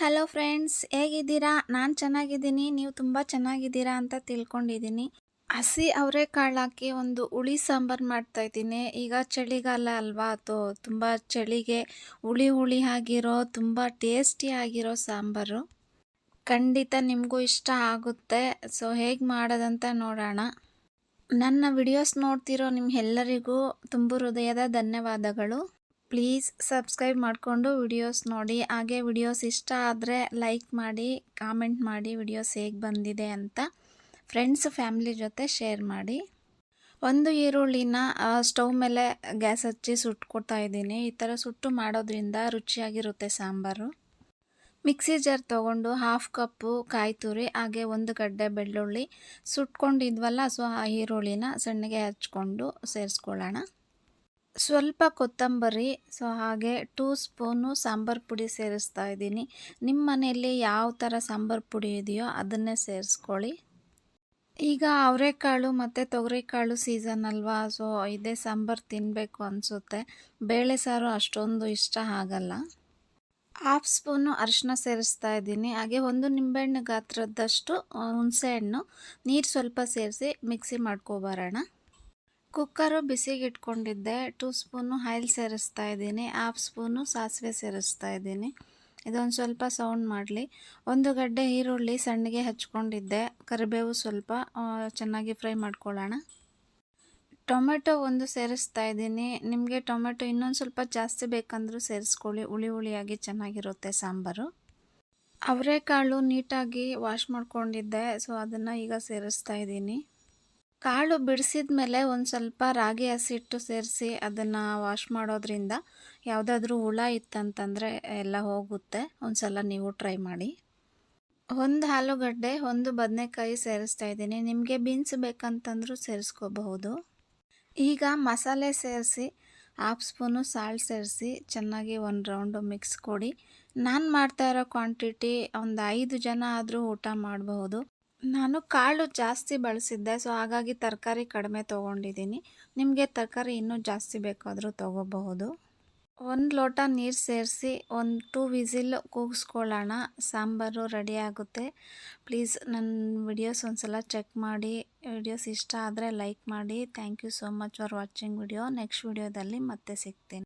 Hello friends ಹೇಗಿದ್ದೀರಾ? ನಾನು ಚೆನ್ನಾಗಿದ್ದೀನಿ. ನೀವು ತುಂಬ ಚೆನ್ನಾಗಿದ್ದೀರಾ ಅಂತ ತಿಳ್ಕೊಂಡಿದ್ದೀನಿ. ಹಸಿ ಅವರೆಕಾಳು ಹಾಕಿ ಒಂದು ಹುಳಿ ಸಾಂಬಾರು ಮಾಡ್ತಾಯಿದ್ದೀನಿ ಈಗ ಚಳಿಗಾಲ ಅಲ್ವಾ, ಅದು ತುಂಬ ಚಳಿಗೆ ಹುಳಿ ಹುಳಿ ಆಗಿರೋ, ತುಂಬ ಟೇಸ್ಟಿ ಆಗಿರೋ ಸಾಂಬಾರು. ಖಂಡಿತ ನಿಮಗೂ ಇಷ್ಟ ಆಗುತ್ತೆ. ಸೊ ಹೇಗೆ ಮಾಡೋದಂತ ನೋಡೋಣ. ನನ್ನ ವಿಡಿಯೋಸ್ ನೋಡ್ತಿರೋ ನಿಮ್ಮೆಲ್ಲರಿಗೂ ತುಂಬ ಹೃದಯದ ಧನ್ಯವಾದಗಳು. ಪ್ಲೀಸ್ ಸಬ್ಸ್ಕ್ರೈಬ್ ಮಾಡಿಕೊಂಡು ವಿಡಿಯೋಸ್ ನೋಡಿ. ಹಾಗೆ ವಿಡಿಯೋಸ್ ಇಷ್ಟ ಆದರೆ ಲೈಕ್ ಮಾಡಿ, ಕಾಮೆಂಟ್ ಮಾಡಿ, ವಿಡಿಯೋಸ್ ಹೇಗೆ ಬಂದಿದೆ ಅಂತ ಫ್ರೆಂಡ್ಸ್, ಫ್ಯಾಮಿಲಿ ಜೊತೆ ಶೇರ್ ಮಾಡಿ. ಒಂದು ಈರುಳ್ಳಿನ ಸ್ಟವ್ ಮೇಲೆ ಗ್ಯಾಸ್ ಹಚ್ಚಿ ಸುಟ್ಕೊಡ್ತಾ ಇದ್ದೀನಿ. ಈ ಥರ ಸುಟ್ಟು ಮಾಡೋದ್ರಿಂದ ರುಚಿಯಾಗಿರುತ್ತೆ ಸಾಂಬಾರು. ಮಿಕ್ಸಿ ಜಾರ್ ತೊಗೊಂಡು ಹಾಫ್ ಕಪ್ಪು ಕಾಯಿ ತುರಿ, ಹಾಗೆ ಒಂದು ಗಡ್ಡೆ ಬೆಳ್ಳುಳ್ಳಿ ಸುಟ್ಕೊಂಡಿದ್ವಲ್ಲ, ಸೊ ಆ ಈರುಳ್ಳಿನ ಸಣ್ಣಗೆ ಹಚ್ಕೊಂಡು ಸೇರಿಸ್ಕೊಳ್ಳೋಣ. ಸ್ವಲ್ಪ ಕೊತ್ತಂಬರಿ, ಸೊ ಹಾಗೆ ಟೂ ಸ್ಪೂನು ಸಾಂಬಾರು ಪುಡಿ ಸೇರಿಸ್ತಾ ಇದ್ದೀನಿ. ನಿಮ್ಮ ಮನೆಯಲ್ಲಿ ಯಾವ ಥರ ಸಾಂಬಾರು ಪುಡಿ ಇದೆಯೋ ಅದನ್ನೇ ಸೇರಿಸ್ಕೊಳ್ಳಿ. ಈಗ ಅವರೆಕಾಳು ಮತ್ತು ತೊಗರಿಕಾಳು ಸೀಸನ್ ಅಲ್ವಾ ಸೊ ಇದೇ ಸಾಂಬಾರು ತಿನ್ನಬೇಕು ಅನಿಸುತ್ತೆ. ಬೇಳೆ ಸಾರು ಅಷ್ಟೊಂದು ಇಷ್ಟ ಆಗಲ್ಲ. ಹಾಫ್ ಸ್ಪೂನು ಅರಿಶಿನ ಸೇರಿಸ್ತಾ ಇದ್ದೀನಿ. ಹಾಗೆ ಒಂದು ನಿಂಬೆಹಣ್ಣು ಗಾತ್ರದಷ್ಟು ಹುಣಸೆಹಣ್ಣು ನೀರು ಸ್ವಲ್ಪ ಸೇರಿಸಿ ಮಿಕ್ಸಿ ಮಾಡ್ಕೊಬರೋಣ ಕುಕ್ಕರು ಬಿಸಿಗೆ ಇಟ್ಕೊಂಡಿದ್ದೆ ಟೂ ಸ್ಪೂನು ಆಯಿಲ್ ಸೇರಿಸ್ತಾ ಇದ್ದೀನಿ, ಹಾಫ್ ಸ್ಪೂನು ಸಾಸಿವೆ ಸೇರಿಸ್ತಾ ಇದ್ದೀನಿ. ಇದೊಂದು ಸ್ವಲ್ಪ ಸೌಂಡ್ ಮಾಡಲಿ. ಒಂದು ಗಡ್ಡೆ ಈರುಳ್ಳಿ ಸಣ್ಣಗೆ ಹಚ್ಕೊಂಡಿದ್ದೆ, ಕರಿಬೇವು ಸ್ವಲ್ಪ ಚೆನ್ನಾಗಿ ಫ್ರೈ ಮಾಡ್ಕೊಳ್ಳೋಣ. ಟೊಮೆಟೊ ಒಂದು ಸೇರಿಸ್ತಾ ಇದ್ದೀನಿ. ನಿಮಗೆ ಟೊಮೆಟೊ ಇನ್ನೊಂದು ಸ್ವಲ್ಪ ಜಾಸ್ತಿ ಬೇಕಂದರೂ ಸೇರಿಸ್ಕೊಳ್ಳಿ, ಹುಳಿ ಹುಳಿಯಾಗಿ ಚೆನ್ನಾಗಿರುತ್ತೆ ಸಾಂಬಾರು. ಅವರೆಕಾಳು ನೀಟಾಗಿ ವಾಶ್ ಮಾಡ್ಕೊಂಡಿದ್ದೆ, ಸೊ ಅದನ್ನು ಈಗ ಸೇರಿಸ್ತಾ ಇದ್ದೀನಿ. ಕಾಳು ಬಿಡಿಸಿದ ಮೇಲೆ ಒಂದು ಸ್ವಲ್ಪ ರಾಗಿ ಹಸಿಟ್ಟು ಸೇರಿಸಿ ಅದನ್ನು ವಾಶ್ ಮಾಡೋದ್ರಿಂದ ಯಾವುದಾದ್ರೂ ಹುಳ ಇತ್ತಂತಂದರೆ ಎಲ್ಲ ಹೋಗುತ್ತೆ. ಒಂದು ಸಲ ನೀವು ಟ್ರೈ ಮಾಡಿ. ಒಂದು ಆಲೂಗಡ್ಡೆ, ಒಂದು ಬದನೆಕಾಯಿ ಸೇರಿಸ್ತಾ ಇದ್ದೀನಿ. ನಿಮಗೆ ಬೀನ್ಸ್ ಬೇಕಂತಂದರೂ ಸೇರಿಸ್ಕೋಬಹುದು. ಈಗ ಮಸಾಲೆ ಸೇರಿಸಿ ಹಾಫ್ ಸ್ಪೂನು ಸಾಲ್ಟ್ ಸೇರಿಸಿ ಚೆನ್ನಾಗಿ ಒಂದು ರೌಂಡು ಮಿಕ್ಸ್ ಕೊಡಿ. ನಾನು ಮಾಡ್ತಾ ಇರೋ ಕ್ವಾಂಟಿಟಿ ಒಂದು ಐದು ಜನ ಆದರೂ ಊಟ ಮಾಡಬಹುದು. ನಾನು ಕಾಳು ಜಾಸ್ತಿ ಬಳಸಿದ್ದೆ ಸೊ ಹಾಗಾಗಿ ತರಕಾರಿ ಕಡಿಮೆ ತೊಗೊಂಡಿದ್ದೀನಿ. ನಿಮಗೆ ತರಕಾರಿ ಇನ್ನೂ ಜಾಸ್ತಿ ಬೇಕಾದರೂ ತೊಗೋಬಹುದು. ಒಂದು ಲೋಟ ನೀರು ಸೇರಿಸಿ ಒಂದು ಟೂ ವಿಸಿಲ್ ಕೂಗಿಸ್ಕೊಳ್ಳೋಣ. ಸಾಂಬಾರು ರೆಡಿ ಆಗುತ್ತೆ. ಪ್ಲೀಸ್ ನನ್ನ ವಿಡಿಯೋಸ್ ಒಂದು ಸಲ ಚೆಕ್ ಮಾಡಿ. ವಿಡಿಯೋಸ್ ಇಷ್ಟ ಆದರೆ ಲೈಕ್ ಮಾಡಿ. Thank you so much for watching video. Next ವಿಡಿಯೋದಲ್ಲಿ ಮತ್ತೆ ಸಿಗ್ತೀನಿ.